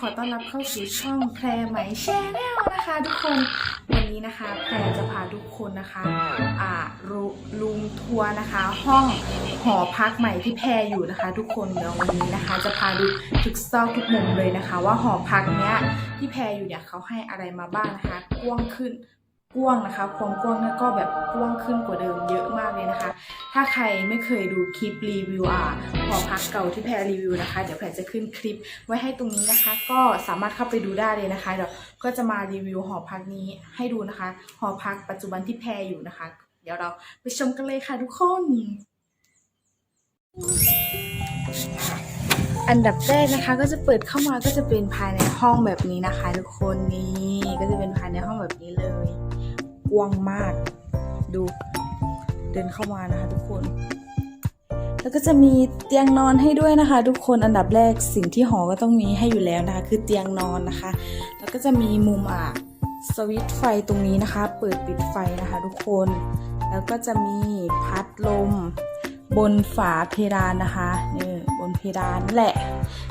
ขอต้อนรับเข้าสู่ช่องแพรไหมแชนแนลนะคะทุกคนวันนี้นะคะแพรจะพาทุกคนนะคะอ่ารุลุงทัวร์นะคะ ห้องหอพักใหม่ที่แพรอยู่นะคะ ทุกคนเดี๋ยววันนี้นะคะ จะพาดูทุกซอกทุกมุมเลยนะคะ ว่าหอพักเนี้ยที่แพรอยู่เนี่ยเขาให้อะไรมาบ้างนะคะกว้างขึ้น กว้างนะคะความกว้างนี่ก็แบบกว้างขึ้นกว่าเดิมเยอะมากเลยนะคะ ถ้าใครไม่เคยดูคลิปรีวิวอะหอพักเก่าที่แพรรีวิวนะคะ เดี๋ยวแพรจะขึ้นคลิปไว้ให้ตรงนี้นะคะ ก็สามารถเข้าไปดูได้เลยนะคะเดี๋ยวก็จะมารีวิวหอพักนี้ให้ดูนะคะ หอพักปัจจุบันที่แพรอยู่นะคะ เดี๋ยวเราไปชมกันเลยค่ะทุกคน อันดับแรกนะคะ ก็จะเปิดเข้ามาก็จะเป็นภายในห้องแบบนี้นะคะ ทุกคนนี่ก็จะเป็นภายในห้องแบบนี้เลย กว้างมาก ดูเดินเข้ามานะคะทุกคน แล้วก็จะมีเตียงนอนให้ด้วยนะคะ ทุกคนอันดับแรกสิ่งที่หอก็ต้องมีให้อยู่แล้วนะคะ คือเตียงนอนนะคะ แล้วก็จะมีมุมอะสวิตช์ไฟตรงนี้นะคะ เปิดปิดไฟนะคะ ทุกคน แล้วก็จะมีพัดลม บนฝาเพดานนะคะนี่บนเพดานนั่นแหละ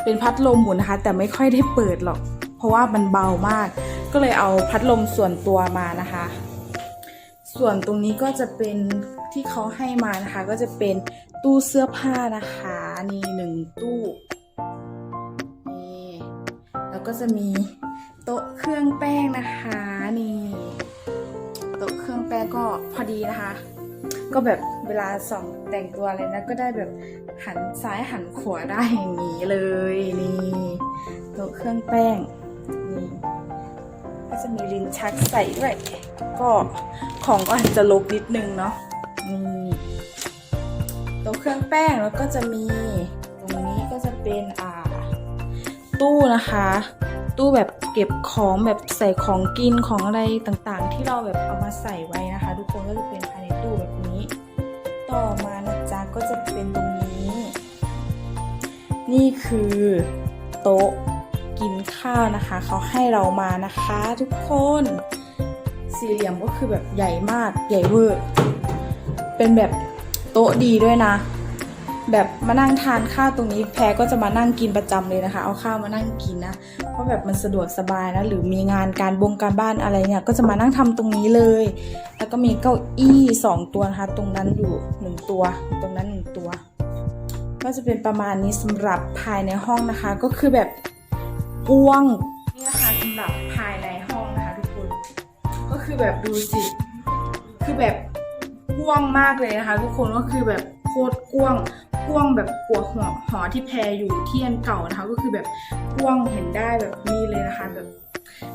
เป็นพัดลมหมุนนะคะ แต่ไม่ค่อยได้เปิดหรอก เพราะว่ามันเบามาก ก็เลยเอาพัดลมส่วนตัวมานะคะ ส่วนตรงนี้ก็จะเป็นที่เขาให้มานะคะ ก็จะเป็นตู้เสื้อผ้านะคะนี่หนึ่งตู้นี่แล้วก็จะมีโต๊ะเครื่องแป้งนะคะนี่โต๊ะเครื่องแป้งก็พอดีนะคะ ก็แบบเวลาส่องแต่งตัวอะไรนะก็ได้แบบหันซ้ายหันขวาได้อย่างนี้เลยนี่โต๊ะเครื่องแป้งนี่ก็จะมีลิ้นชักใส่ด้วยก็ ของก็อาจจะลกนิดนึงเนาะนี่โต๊ะเครื่องแป้งแล้วก็จะมี ตรงนี้ก็จะเป็นอ่า ตู้นะคะ ตู้แบบเก็บของแบบใส่ของกินของอะไรต่างๆ ที่เราแบบเอามาใส่ไว้นะคะ ทุกคนก็จะเป็นภายในตู้แบบนี้ ต่อมานะจ๊ะก็จะเป็นตรงนี้ นี่คือโต๊ะกินข้าวนะคะ เขาให้เรามานะคะ ทุกคน สี่เหลี่ยมก็คือแบบใหญ่มากใหญ่เวอร์เป็นแบบโต๊ะดีด้วยนะ แบบมานั่งทานข้าวตรงนี้แพรก็จะมานั่งกินประจำเลยนะคะ เอาข้าวมานั่งกินนะ เพราะแบบมันสะดวกสบายนะหรือมีงานการบงการบ้านอะไรเนี่ยก็จะมานั่งทำตรงนี้เลย แล้วก็มีเก้าอี้สองตัวนะคะ ตรงนั้นอยู่หนึ่งตัว ตรงนั้นหนึ่งตัว ก็จะเป็นประมาณนี้สำหรับภายในห้องนะคะ ก็คือแบบกว้างนี่นะคะสำหรับ แบบดูสิคือแบบกว้างมากเลยนะคะ ทุกคนก็คือแบบโคตรกว้างกว้างแบบกว่าหอหอที่แพรอยู่ที่อันเก่านะคะ ก็คือแบบกว้างเห็นได้แบบนี้เลยนะคะแบบ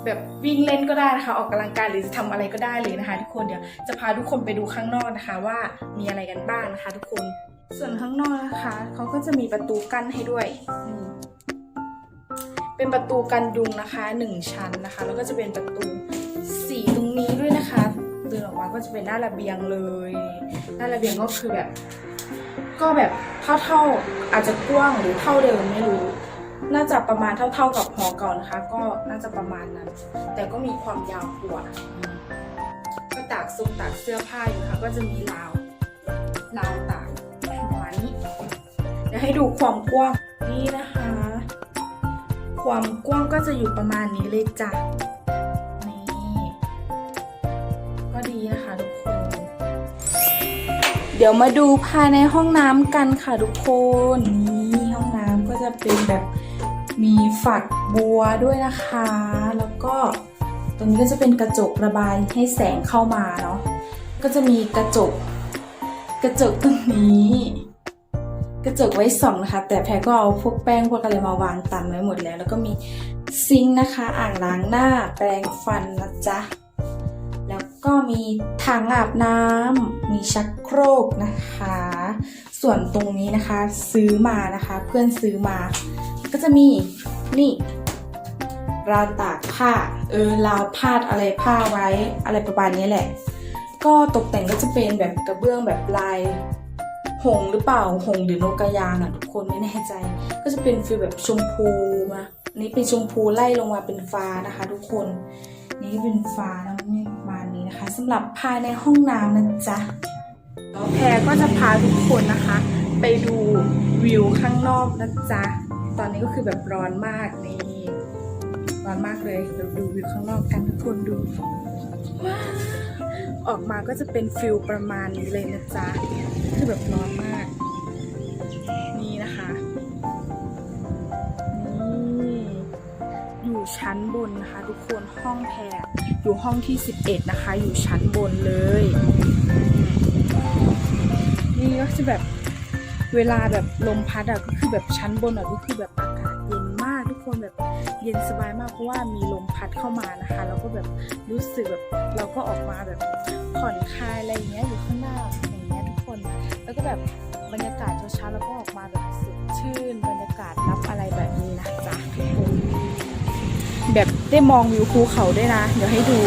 แบบวิ่งเล่นก็ได้นะคะ ออกกำลังกายหรือจะทำอะไรก็ได้เลยนะคะ ทุกคนเดี๋ยวจะพาทุกคนไปดูข้างนอกนะคะ ว่ามีอะไรกันบ้างนะคะ ทุกคนส่วนข้างนอกนะคะเขาก็จะมีประตูกั้นให้ด้วยเป็นประตูกันยุงนะคะหนึ่งชั้นนะคะ แล้วก็จะเป็นประตู นี้ด้วยนะคะเดินออกมาก็จะเป็นหน้าระเบียงเลย หน้าระเบียงก็คือแบบ ก็แบบเท่าๆอาจจะกว้างหรือเท่าเดิมไม่รู้น่าจะประมาณเท่า ๆกับหอเก่านะคะ ก็น่าจะประมาณนั้น แต่ก็มีความยาวกว่าก็ตากซุงตากเสื้อผ้าอยู่นะคะก็จะมีราวราวตากประมาณนี้เดี๋ยวให้ดูความกว้างนี่นะคะ ความกว้างก็จะอยู่ประมาณนี้เลยจ้ะ ดี๋ยวมาดูภายในห้องน้ำกันค่ะทุกคนนี่ห้องน้ำก็จะเป็นแบบมีฝักบัวด้วยนะคะ แล้วก็ตรงนี้ก็จะเป็นกระจกระบายให้แสงเข้ามาเนาะก็จะมีกระจก กระจกตรงนี้ กระจกไว้ส่องนะคะ แต่แพรก็เอาพวกแป้งพวกอะไรมาวางตันไว้หมดแล้ว แล้วก็มีซิงค์นะคะ อ่างล้างหน้าแปรงฟันนะจ๊ะ ก็มีถังอาบน้ำมีชักโครกนะคะ ส่วนตรงนี้นะคะซื้อมานะคะ เพื่อนซื้อมา ก็จะมีนี่ราวตากผ้า เออราวพาดอะไรผ้าไว้อะไรประมาณนี้แหละ ก็ตกแต่งก็จะเป็นแบบกระเบื้องแบบลายหงหรือเปล่าหงหรือนกกระยางอะทุกคนไม่แน่ใจ ก็จะเป็นฟีลแบบชมพูมานนี้เป็นชมพูไล่ลงมาเป็นฟ้านะคะ ทุกคน นี่เป็นฟ้านะ สำหรับภายในห้องน้ำนะจ๊ะแล้วแพรก็จะพาทุกคนนะคะ ไปดูวิวข้างนอกนะจ๊ะ ตอนนี้ก็คือแบบร้อนมากนี่ร้อนมากเลยเดี๋ยวดูวิวข้างนอกกันทุกคนดูว้าออกมาก็จะเป็นฟิลประมาณนี้เลยนะจ๊ะ คือแบบร้อนมาก ชั้นบนนะคะ ทุกคนห้องแพรอยู่ห้องที่ 11 นะคะ อยู่ชั้นบนเลย นี่ก็จะแบบเวลาแบบลมพัดอะก็คือแบบชั้นบนอะก็คือแบบอากาศเย็นมากทุกคนแบบเย็นสบายมากเพราะว่ามีลมพัดเข้ามานะคะ แล้วก็แบบรู้สึกแบบเราก็ออกมาแบบผ่อนคลายอะไรอย่างเงี้ยอยู่ข้างหน้าอย่างเงี้ยทุกคน แล้วก็แบบบรรยากาศเช้าๆแล้วก็ออกมาแบบสดชื่น บรรยากาศรับอะไรแบบนี้นะจ๊ะทุกคน แบบได้มองวิวภูเขาด้วยนะ เดี๋ยวให้ดู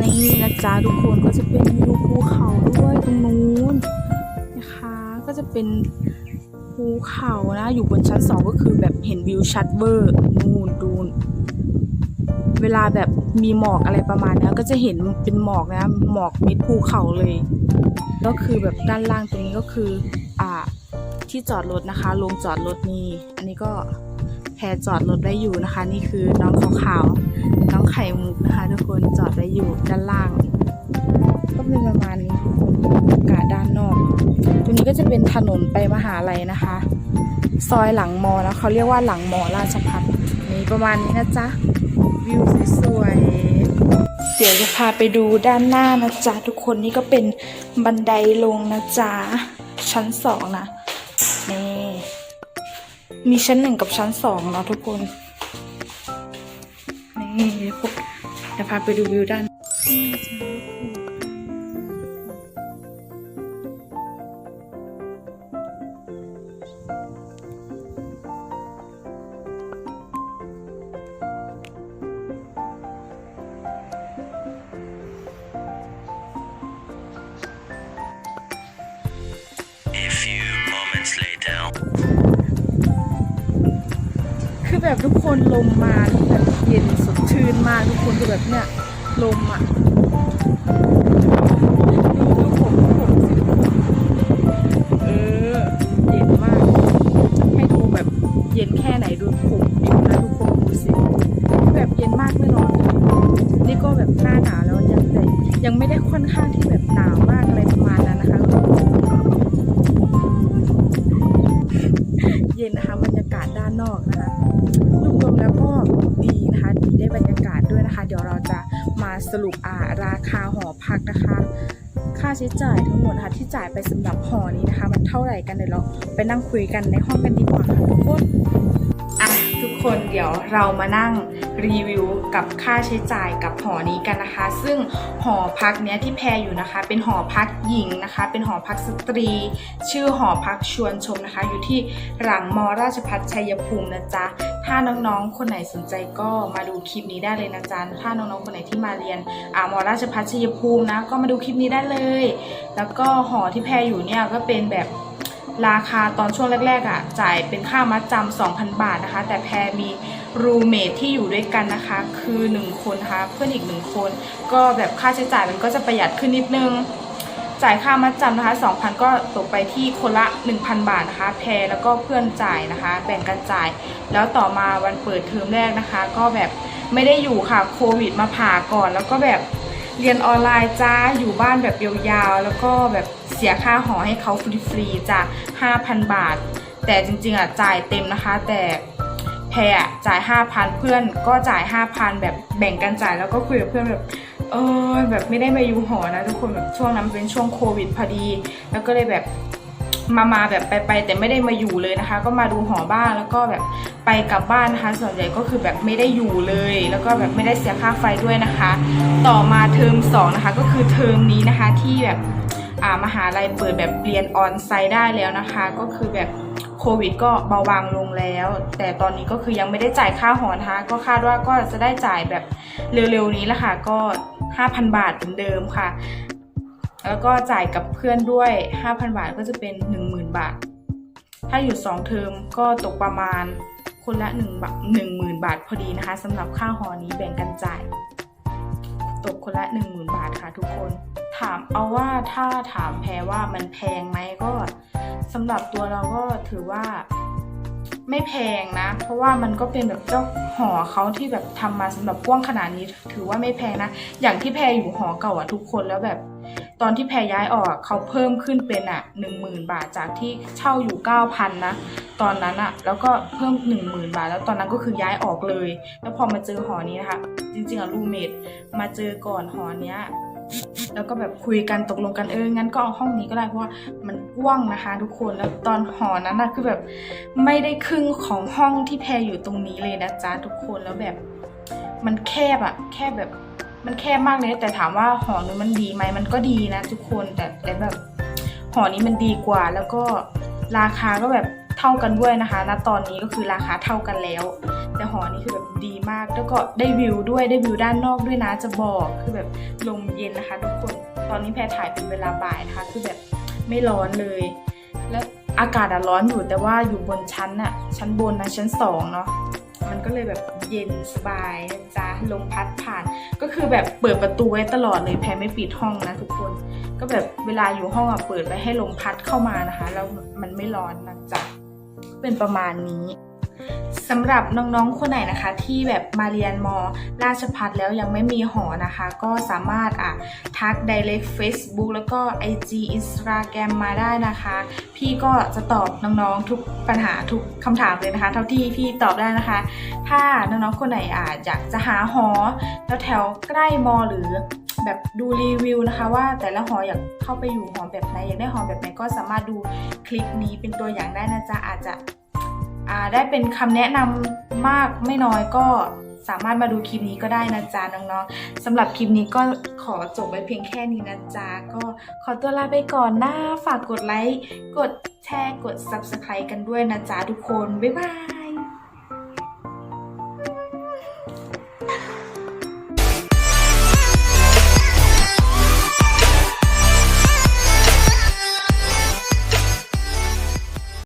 นี่นะจ๊ะทุกคนก็จะเป็นวิวภูเขาด้วยตรงนู้นนะคะ ก็จะเป็นภูเขานะ อยู่บนชั้นสองก็คือแบบเห็นวิวชัดเวอร์นู่นดูนเวลาแบบมีหมอกอะไรประมาณนี้ก็จะเห็นเป็นหมอกนะหมอกมิดภูเขาเลย ก็คือแบบด้านล่างตรงนี้ก็คืออ่าที่จอดรถนะคะโรงจอดรถนี่อันนี้ก็ แพรจอดรถไว้อยู่นะคะ นี่คือน้องขาวๆน้องไข่มุกนะคะ ทุกคนจอดไว้อยู่ด้านล่าง ก็เป็นประมาณนี้กคนอากาศด้านนอก ตรงนี้ก็จะเป็นถนนไปมหาลัยนะคะ ซอยหลังมอนะเขาเรียกว่าหลังมอราชพัฒน์นี่ประมาณนี้นะจ๊ะวิวสวยๆ เดี๋ยวจะพาไปดูด้านหน้านะจ๊ะทุกคนนี่ก็เป็นบันไดลงนะจ๊ะชั้นสองนะ มีชั้นหนึ่งกับชั้นสองเนาะทุกคน นี่พวกเดี๋ยวพาไปดูวิวด้านนี่นะจ๊ะทุกคน A few moments later. แบบทุกคนลมมาแบบเย็นสดชื่นมากทุกคนคือแบบเนี่ยลมอะดูดูผมดูผมเออเย็นมากให้ดูแบบเย็นแค่ไหนดูผมอยู่นะทุกคนดูสิแบบเย็นมากไม่ร้อนนี่ก็แบบหน้าหนาวแล้วยังแต่ยังไม่ได้ค่อนข้างที่แบบหนาว มาสรุปอ่าราคาหอพักนะคะ ค่าใช้จ่ายทั้งหมดนะคะที่จ่ายไปสำหรับหอนี้นะคะ มันเท่าไหร่กันเดี๋ยวเราไปนั่งคุยกันในห้องกันดีกว่าค่ะทุกคน คนเดี๋ยวเรามานั่งรีวิวกับค่าใช้จ่ายกับหอนี้กันนะคะ ซึ่งหอพักเนี้ยที่แพรอยู่นะคะ เป็นหอพักหญิงนะคะ เป็นหอพักสตรี ชื่อหอพักชวนชมนะคะ อยู่ที่หลังมราชพัฒชัยภูมินะจ๊ะถ้าน้องๆ คนไหนสนใจก็มาดูคลิปนี้ได้เลยนะจ๊ะถ้าน้องๆ คนไหนที่มาเรียนอ่ามราชพัฒชัยภูมินะก็มาดูคลิปนี้ได้เลย แล้วก็หอที่แพรอยู่เนี่ยก็เป็นแบบ ราคาตอนช่วงแรกๆอะจ่ายเป็นค่ามัดจำ2,000 บาทนะคะ แต่แพรมีรูเมทที่อยู่ด้วยกันนะคะ คือ 1 คนนะคะเพื่อนอีก 1 คน ก็แบบค่าใช้จ่ายมันก็จะประหยัดขึ้นนิดนึง จ่ายค่ามัดจำนะคะ2,000 ก็ตกไปที่คนละ 1,000 บาทนะคะ แพรแล้วก็เพื่อนจ่ายนะคะ แบ่งกันจ่าย แล้วต่อมาวันเปิดเทอมแรกนะคะ ก็แบบไม่ได้อยู่ค่ะโควิดมาผ่าก่อนแล้วก็แบบ เรียนออนไลน์จ้าอยู่บ้านแบบยาวๆ แล้วก็แบบเสียค่าหอให้เขาฟรีๆจ้ะ5,000 บาท แต่จริงๆอะจ่ายเต็มนะคะ แต่แพรอะจ่าย 5,000 เพื่อนก็จ่าย 5,000 แบบแบ่งกันจ่ายแล้วก็คุยกับเพื่อนแบบเออแบบไม่ได้มาอยู่หอนะทุกคนแบบช่วงนั้นเป็นช่วงโควิดพอดี แล้วก็เลยแบบ มามาแบบไปไปแต่ไม่ได้มาอยู่เลยนะคะ ก็มาดูหอบ้างแล้วก็แบบไปกลับบ้านนะคะ ส่วนใหญ่ก็คือแบบไม่ได้อยู่เลย แล้วก็แบบไม่ได้เสียค่าไฟด้วยนะคะ ต่อมาเทอมสองนะคะก็คือเทอมนี้นะคะที่แบบอ่ามหาลัยเปิดแบบเรียนออนไซต์ได้แล้วนะคะ ก็คือแบบโควิดก็เบาบางลงแล้ว แต่ตอนนี้ก็คือยังไม่ได้จ่ายค่าหอนะคะก็คาดว่าก็จะได้จ่ายแบบเร็วๆนี้แหละค่ะก็ 5,000 บาทเหมือนเดิมค่ะ แล้วก็จ่ายกับเพื่อนด้วย 5,000 บาทก็จะเป็น 10,000 บาท ถ้าอยู่ 2 เทอมก็ตกประมาณคนละ1บาท10,000 บาทพอดีนะคะสำหรับค่าหอนี้แบ่งกันจ่าย ตกคนละ 10,000 บาทค่ะทุกคน ถามเอาว่าถ้าถามแพรว่ามันแพงไหมก็สำหรับตัวเราก็ถือว่าไม่แพงนะ เพราะว่ามันก็เป็นแบบเจ้าหอเขาที่แบบทำมาสำหรับกว้างขนาดนี้ ถือว่าไม่แพงนะ อย่างที่แพรอยู่หอเก่าอะทุกคนแล้วแบบ ตอนที่แพรย้ายออกเขาเพิ่มขึ้นเป็นอะหนึ่งหมื่นบาทจากที่เช่าอยู่เก้าพันนะตอนนั้นอะแล้วก็เพิ่มหนึ่งหมื่นบาท แล้วตอนนั้นก็คือย้ายออกเลย แล้วพอมาเจอหอนี้นะคะจริงๆอะรูเมทมาเจอก่อนหอเนี้ยแล้วก็แบบคุยกันตกลงกันเอองั้นก็เอาห้องนี้ก็ได้เพราะว่ามันกว้างนะคะ ทุกคนแล้วตอนหอนั้นนะคือแบบไม่ได้ครึ่งของห้องที่แพรอยู่ตรงนี้เลยนะจ๊ะทุกคนแล้วแบบมันแคบอะแคบแบบ มันแคบมากเลยแต่ถามว่าหอนี้มันดีไหมมันก็ดีนะทุกคนแต่แต่แบบหอนี้มันดีกว่าแล้วก็ราคาก็แบบเท่ากันด้วยนะคะณตอนนี้ก็คือราคาเท่ากันแล้ว แต่หอนี้คือแบบดีมากแล้วก็ได้วิวด้วยได้วิวด้านนอกด้วยนะจะบอกคือแบบลมเย็นนะคะ ทุกคนตอนนี้แพรถ่ายเป็นเวลาบ่ายนะคะคือแบบไม่ร้อนเลย แล้วอากาศอะร้อนอยู่แต่ว่าอยู่บนชั้นอะชั้นบนนะชั้นสองเนาะ เลยแบบเย็นสบายนะจ๊ะลมพัดผ่าน ก็คือแบบเปิดประตูไว้ตลอดเลยแพรไม่ปิดห้องนะทุกคน ก็แบบเวลาอยู่ห้องอะเปิดไว้ให้ลมพัดเข้ามานะคะ แล้วมันไม่ร้อนนะจ๊ะเป็นประมาณนี้ สำหรับน้องๆ คนไหนนะคะที่แบบมาเรียนมราชพัฒแล้วยังไม่มีหอนะคะ ก็สามารถอะทัก direct Facebook แล้วก็ IG Instagram มาได้นะคะ พี่ก็จะตอบน้องๆทุกปัญหาทุกคำถามเลยนะคะ เท่าที่พี่ตอบได้นะคะ ถ้าน้องๆ คนไหนอาจอยากจะหาหอแถวใกล้มอหรือแบบดูรีวิวนะคะ ว่าแต่ละหออยากเข้าไปอยู่หอแบบไหนอยากได้หอแบบไหนก็สามารถดูคลิปนี้เป็นตัวอย่างได้นะจ๊ะอาจจะ ได้เป็นคำแนะนำมากไม่น้อยก็สามารถมาดูคลิปนี้ก็ได้นะจ๊ะน้องๆสำหรับคลิปนี้ก็ขอจบไว้เพียงแค่นี้นะจ๊ะก็ขอตัวลาไปก่อนนะฝากกดไลค์ กดแชร์ กด subscribe กันด้วยนะจ๊ะทุกคน บ๊ายบาย